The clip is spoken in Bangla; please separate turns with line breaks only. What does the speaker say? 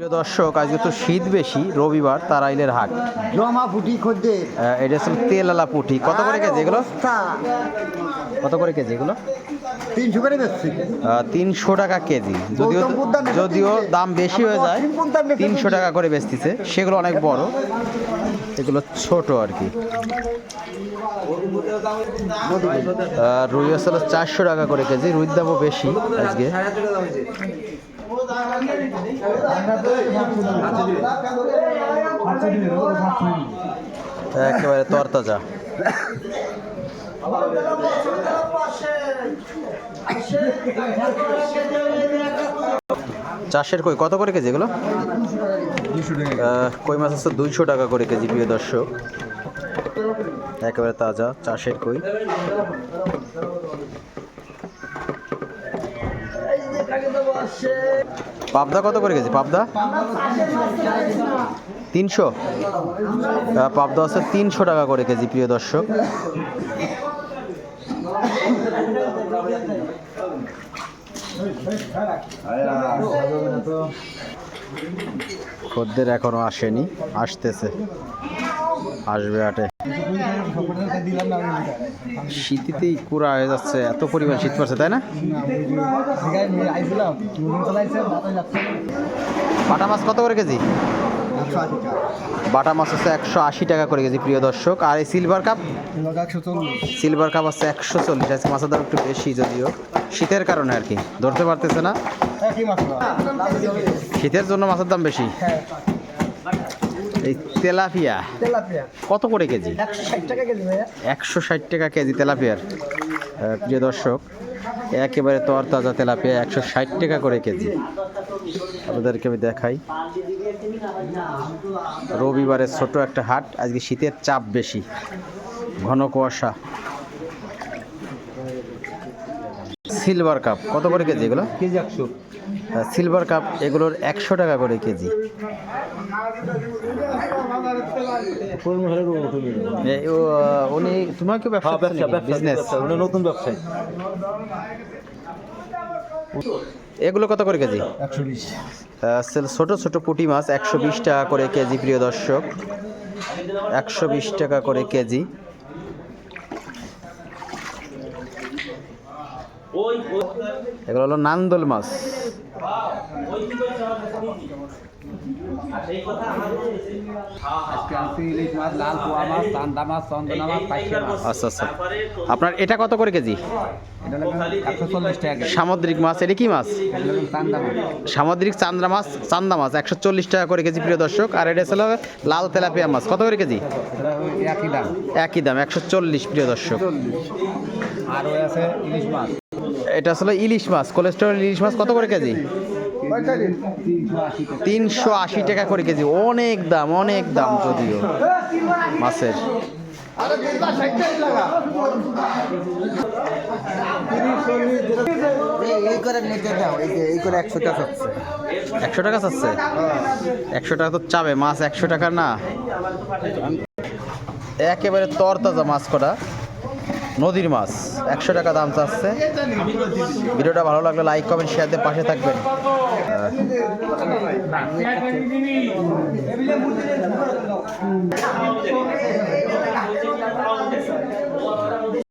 প্রিয় দর্শক আজকে তো শীত বেশি রবিবার তারাইলের হাট।
জমা ফুটি খদ্দের।
আহ, এটা হচ্ছে তেলালা পুঁটি। কত করে কেজি এগুলো? কত করে কেজি এগুলো?
তিনশো করে বেচছি।
তিনশো টাকা কেজি। যদিও। যদিও দাম বেশি হয়ে যায়। তিনশো টাকা করে বেচতেছে। সেগুলো অনেক বড়। এগুলো ছোট আর কি। রুই আসলে চারশো টাকা করে কেজি। রুইর দামও বেশি আজকে। একেবারে তরতাজা। চাষের কই, কত করে কেজি এগুলো? কই মাছ হচ্ছে দুইশো টাকা করে কেজি, প্রিয় দর্শক। একেবারে তাজা চাষের কই। পাবদা কত করে কেজি? পাবদা? তিনশো? পাবদা আছে তিনশো টাকা করে কেজি, প্রিয় দর্শক। খদ্দের এখনও আসেনি, আসতেছে। আসবে হাটে শীতিতেই কুড়া হয়ে যাচ্ছে, এত পরিমাণ শীত পড়ছে, তাই না? বাটা মাছ কত করে কেজি? বাটা মাছ হচ্ছে একশো আশি টাকা করে কেজি, প্রিয় দর্শক। আর এই সিলভার কাপ সিলভার কাপ হচ্ছে একশো চল্লিশ, আজকে মাছের দাম একটু বেশি যদিও। শীতের কারণে আর কি, ধরতে পারতেছে না। শীতের জন্য মাছের দাম বেশি? এই তেলাপিয়া। কত করে কেজি? একশো ষাট টাকা কেজি তেলাপিয়ার প্রিয় দর্শক। একেবারে তরতাজা তেলাপিয়া একশো ষাট টাকা করে কেজি। আপনাদেরকে আমি দেখাই। রবিবারের ছোট একটা হাট আজকে শীতের চাপ বেশি ঘন কুয়াশা। সিলভার কাপ কত করে কেজি এগুলো?
কেজি একশো।
সিলভার কাপ এগুলোর একশো টাকা করে কেজি। উনি তোমার কি ব্যবসা বিজনেস
নতুন ব্যবসায়ী।
এগুলো কত করে কেজি?
একশো বিশ
ছোট ছোট পুঁটি মাছ একশো বিশ টাকা করে কেজি প্রিয় দর্শক। একশো বিশ টাকা করে কেজি। এগুলো হলো নান্দল মাছ। আচ্ছা আচ্ছা। আপনার এটা কত করে কেজি। সামুদ্রিক মাছ, এটা কি মাছ? সামুদ্রিক চান্দা মাছ চান্দা মাছ, একশো চল্লিশ টাকা করে কেজি, প্রিয় দর্শক। আর এটা ছিল লাল তেলাপিয়া মাছ। কত করে কেজি?
একই দাম।
একই দাম একশো চল্লিশ, প্রিয় দর্শক।
আর ইলিশ মাছ।
এটা আসলে ইলিশ মাছ কোলেস্টেরল ইলিশ মাছ কত করে কেজি?
তিনশো আশি টাকা
করে কেজি অনেক দাম অনেক দাম যদিও মাছের।
এই করে নিতে দাও এই যে এই করে একশো টাকা
একশো টাকা চাচ্ছে? একশো টাকা তো চাবে মাছ একশো টাকা না। একেবারে তরতাজা মাছ কটা। নদীর মাছ একশো টাকা দাম চাচ্ছে। ভিডিওটা ভালো লাগলে লাইক কমেন্ট শেয়ার পাশে থাকবেন।